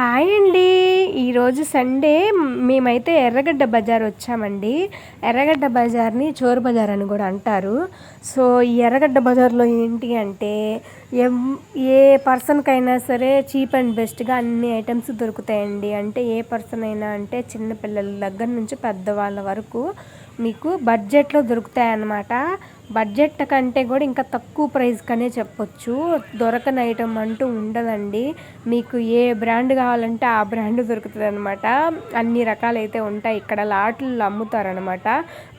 Hi అండి. ఈరోజు Sunday. మేమైతే ఎర్రగడ్డ బజార్ వచ్చామండి. ఎర్రగడ్డ బజార్ని చోరు బజార్ అని కూడా అంటారు. సో ఈ ఎర్రగడ్డ బజార్లో ఏంటి అంటే ఎం- ఏ పర్సన్కైనా సరే చీప్ అండ్ బెస్ట్గా అన్ని ఐటమ్స్ దొరుకుతాయండి. అంటే ఏ పర్సన్ అయినా అంటే చిన్నపిల్లల దగ్గర నుంచి పెద్దవాళ్ళ వరకు మీకు బడ్జెట్లో దొరుకుతాయి అన్నమాట బడ్జెట్ కంటే కూడా ఇంకా తక్కువ ప్రైస్కనే చెప్పొచ్చు. దొరకని ఐటమ్ అంటూ ఉండదండి. మీకు ఏ బ్రాండ్ కావాలంటే ఆ బ్రాండ్ దొరుకుతుంది అనమాట అన్ని రకాలైతే ఉంటాయి. ఇక్కడ లాట్లు అమ్ముతారనమాట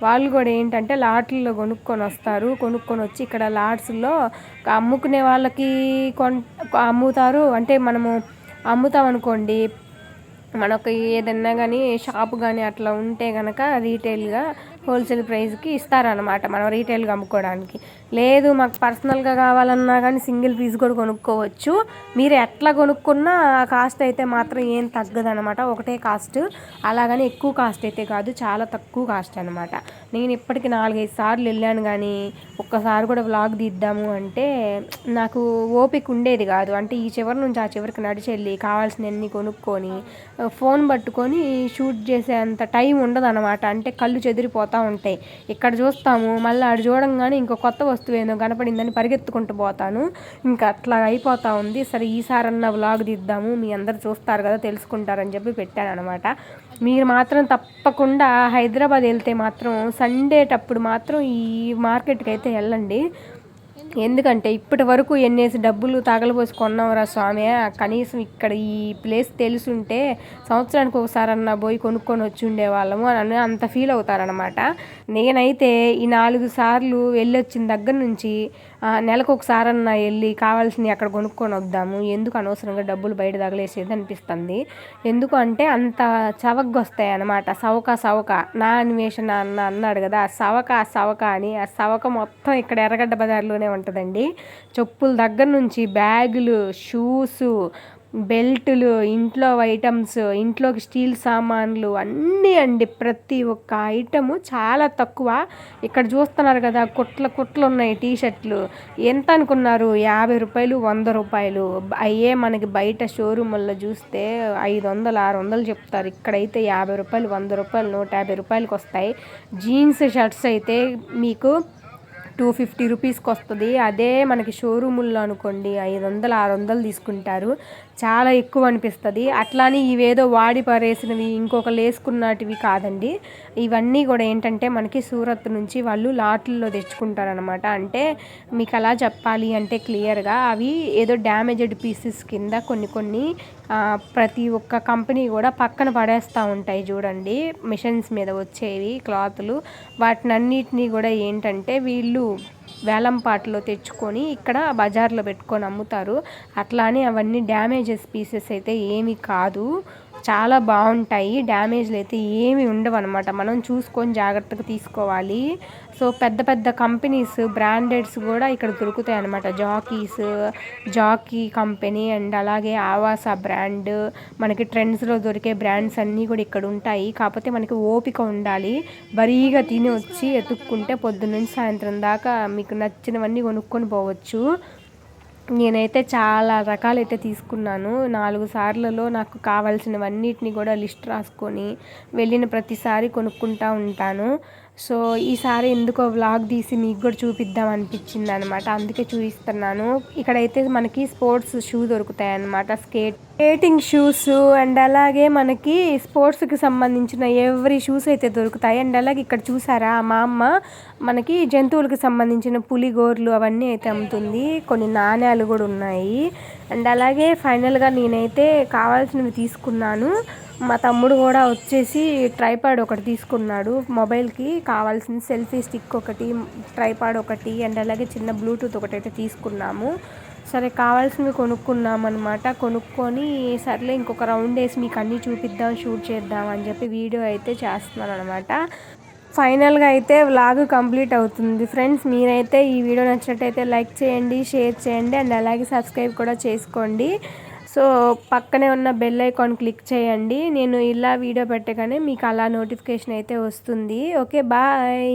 వాళ్ళు కూడా ఏంటంటే లాట్లలో కొనుక్కొని వస్తారు. కొనుక్కొని వచ్చి ఇక్కడ లాట్స్లో అమ్ముకునే వాళ్ళకి కొన్ అమ్ముతారు. అంటే మనము అమ్ముతాం అనుకోండి మనకు ఏదన్నా కానీ షాప్ కానీ అట్లా ఉంటే కనుక రీటైల్గా హోల్సేల్ ప్రైస్కి ఇస్తారనమాట మనం రీటైల్గా అమ్ముకోవడానికి లేదు మాకు పర్సనల్గా కావాలన్నా కానీ సింగిల్ పీస్ కూడా కొనుక్కోవచ్చు. మీరు ఎట్లా కొనుక్కున్నా ఆ కాస్ట్ అయితే మాత్రం ఏం తగ్గదనమాట ఒకటే కాస్ట్ అలాగని ఎక్కువ కాస్ట్ అయితే కాదు చాలా తక్కువ కాస్ట్ అనమాట నేను ఇప్పటికి నాలుగైదు సార్లు వెళ్ళాను కానీ ఒక్కసారి కూడా వ్లాగ్ తీద్దాము అంటే నాకు ఓపిక ఉండేది కాదు. అంటే ఈ చివరి నుంచి ఆ చివరికి నడిచెళ్ళి కావాల్సినవన్నీ కొనుక్కొని ఫోన్ పట్టుకొని షూట్ చేసే అంత టైం ఉండదు అనమాట అంటే కళ్ళు పోతూ ఉంటాయి. ఇక్కడ చూస్తాము మళ్ళీ ఆడు చూడంగానే ఇంకో కొత్త వస్తువు ఏదో కనపడిందని పరిగెత్తుకుంటూ పోతాను. ఇంకా అట్లా అయిపోతూ ఉంది. సరే ఈసారన్నా వ్లాగ్ తీద్దాము. మీ అందరు చూస్తారు కదా తెలుసుకుంటారని చెప్పి పెట్టాను అనమాట మీరు మాత్రం తప్పకుండా హైదరాబాద్ వెళ్తే మాత్రం సండేటప్పుడు మాత్రం ఈ మార్కెట్కి అయితే వెళ్ళండి. ఎందుకంటే ఇప్పటి వరకు ఎన్నేసి డబ్బులు తగలబోసి కొన్నావురా స్వామి? కనీసం ఇక్కడ ఈ ప్లేస్ తెలుసుంటే సంవత్సరానికి ఒకసారి అన్న పోయి కొనుక్కొని వచ్చి ఉండేవాళ్ళము అని అంత ఫీల్ అవుతారనమాట నేనైతే ఈ నాలుగు సార్లు వెళ్ళొచ్చిన దగ్గర నుంచి నెలకు ఒకసారన్న వెళ్ళి కావాల్సినవి అక్కడ కొనుక్కొని వద్దాము. ఎందుకు అనవసరంగా డబ్బులు బయట తగలేసేది అనిపిస్తుంది. ఎందుకు అంటే అంత చవకగా వస్తాయి అనమాట సవక సవక. నా అన్వేషణ అన్న అన్నాడు కదా ఆ సవక ఆ సవక అని. ఆ సవక మొత్తం ఇక్కడ ఎర్రగడ్డ బజార్లోనే ఉంటుందండి. చెప్పుల దగ్గర నుంచి బ్యాగులు షూస్ బెల్టులు ఇంట్లో ఐటమ్స్ ఇంట్లోకి స్టీల్ సామాన్లు అన్నీ అండి ప్రతి ఒక్క ఐటము చాలా తక్కువ. ఇక్కడ చూస్తున్నారు కదా కుట్ల కుట్లు ఉన్నాయి టీ షర్ట్లు ఎంత అనుకున్నారు? యాభై రూపాయలు వంద రూపాయలు. అయ్యే మనకి బయట షోరూముల్లో చూస్తే ఐదు వందలు ఆరు వందలు చెప్తారు. ఇక్కడైతే యాభై రూపాయలు వంద రూపాయలు నూట యాభై రూపాయలకి వస్తాయి జీన్స్ షర్ట్స్ అయితే మీకు టూ ఫిఫ్టీ రూపీస్కి వస్తుంది అదే మనకి షోరూముల్లో అనుకోండి ఐదు వందలు ఆరు వందలు తీసుకుంటారు. చాలా ఎక్కువ అనిపిస్తుంది అట్లానే ఇవేదో వాడి పారేసినవి ఇంకొకరు వేసుకున్నటివి కాదండి. ఇవన్నీ కూడా ఏంటంటే మనకి సూరత్ నుంచి వాళ్ళు లాట్లలో తెచ్చుకుంటారనమాట అంటే మీకు అలా చెప్పాలి అంటే క్లియర్గా అవి ఏదో డ్యామేజ్డ్ పీసెస్ కింద కొన్ని కొన్ని ప్రతి ఒక్క కంపెనీ కూడా పక్కన పడేస్తూ ఉంటాయి చూడండి మిషన్స్ మీద వచ్చేవి క్లాతులు. వాటినన్నిటినీ కూడా ఏంటంటే వీళ్ళు వేలంపాటలో తెచ్చుకొని ఇక్కడ బజార్లో పెట్టుకొని అమ్ముతారు. అట్లానే అవన్నీ డ్యామేజెస్ పీసెస్ అయితే ఏమీ కాదు. చాలా బాగుంటాయి. డ్యామేజ్లు అయితే ఏమి ఉండవు అనమాట మనం చూసుకొని జాగ్రత్తగా తీసుకోవాలి. సో పెద్ద పెద్ద కంపెనీస్ బ్రాండెడ్స్ కూడా ఇక్కడ దొరుకుతాయి అనమాట జాకీస్ జాకీ కంపెనీ అండ్ అలాగే ఆవాస బ్రాండ్. మనకి ట్రెండ్స్లో దొరికే బ్రాండ్స్ అన్నీ కూడా ఇక్కడ ఉంటాయి. కాకపోతే మనకి ఓపిక ఉండాలి. బరీగా తిని వచ్చి ఎతుక్కుంటే పొద్దున్నుంచి సాయంత్రం దాకా మీకు నచ్చినవన్నీ కొనుక్కొని పోవచ్చు. నేనైతే చాలా రకాలైతే తీసుకున్నాను. నాలుగు సార్లలో నాకు కావాల్సినవన్నిటిని కూడా లిస్ట్ రాసుకొని వెళ్ళిన ప్రతిసారి కొనుక్కుంటా ఉంటాను. సో ఈసారి ఎందుకో వ్లాగ్ తీసి మీకు కూడా చూపిద్దాం అనిపించింది అనమాట అందుకే చూపిస్తున్నాను. ఇక్కడైతే మనకి స్పోర్ట్స్ షూ దొరుకుతాయి అన్నమాట స్కేట్ స్కేటింగ్ షూస్ అండ్ అలాగే మనకి స్పోర్ట్స్కి సంబంధించిన ఎవ్రీ షూస్ అయితే దొరుకుతాయి. అండ్ అలాగే ఇక్కడ చూసారా మా అమ్మ మనకి జంతువులకు సంబంధించిన పులిగోర్లు అవన్నీ అయితే అమ్ముతుంది. కొన్ని నాణ్యాలు కూడా ఉన్నాయి. అండ్ అలాగే ఫైనల్గా నేనైతే కావాల్సినవి తీసుకున్నాను. మా తమ్ముడు కూడా వచ్చేసి ట్రైపాడ్ ఒకటి తీసుకున్నాడు మొబైల్కి. కావాల్సిన సెల్ఫీ స్టిక్ ఒకటి ట్రైపాడ్ ఒకటి అండ్ అలాగే చిన్న బ్లూటూత్ ఒకటి అయితే తీసుకున్నాము. సరే కావాల్సినవి కొనుక్కున్నాం అనమాట కొనుక్కొని సర్లే ఇంకొక రౌండ్ వేసి మీకు అన్నీ చూపిద్దాం షూట్ చేద్దాం అని చెప్పి వీడియో అయితే చేస్తున్నాను అనమాట ఫైనల్గా అయితే వ్లాగ్ కంప్లీట్ అవుతుంది. ఫ్రెండ్స్ మీరైతే ఈ వీడియో నచ్చినట్టయితే లైక్ చేయండి షేర్ చేయండి అండ్ అలాగే సబ్స్క్రైబ్ కూడా చేసుకోండి. సో పక్కనే ఉన్న బెల్ ఐకాన్ క్లిక్ చేయండి. నేను ఇలా వీడియో పెట్టగానే మీకు అలా నోటిఫికేషన్ అయితే వస్తుంది. Okay bye